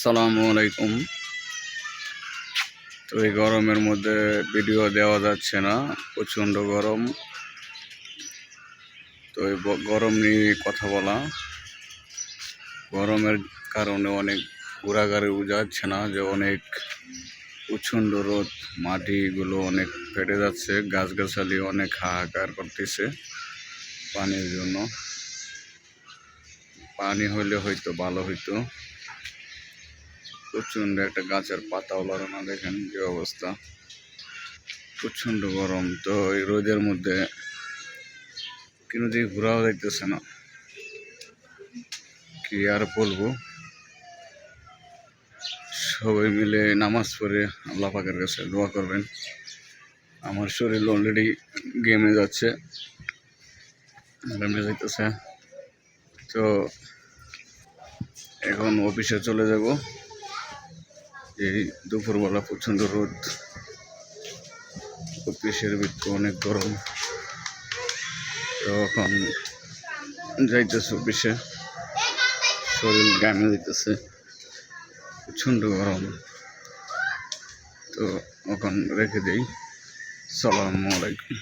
সালামু আলাইকুম। তো এই গরমের মধ্যে ভিডিও দেওয়া যাচ্ছে না, প্রচণ্ড গরম। তো এই গরম নিয়ে কথা বলা। গরমের কারণে অনেক ঘোরাঘাড়ি যাচ্ছে না, যে অনেক প্রচণ্ড রোদ, মাটিগুলো অনেক ফেটে যাচ্ছে, গাছগাছালি অনেক হাহাকার করতেছে পানির জন্য। পানি হইলে হয়তো ভালো হইতো। প্রচণ্ড একটা গাছের পাতাও লড়ে না, দেখেন যে অবস্থা। প্রচণ্ড গরম, তো এই রোদের মধ্যে কিন্তু দিকে ঘোরাও যাইতেছে না, কি আর বলব? সবাই মিলে নামাজ পড়ে আল্লাহ পাকের কাছে দোয়া করবেন। আমার শরীর অলরেডি গেমে যাচ্ছে গেমে যাইতেছে। তো এখন অফিসে চলে যাব। এই দুপুরবেলা প্রচণ্ড রোদ। অফিসের ভিতরে অনেক গরম। তো এখন যাইতেছে অফিসে। শরীর গামে যাইতেছে। প্রচণ্ড গরম। তো এখন রেখে দিই। সালামু আলাইকুম।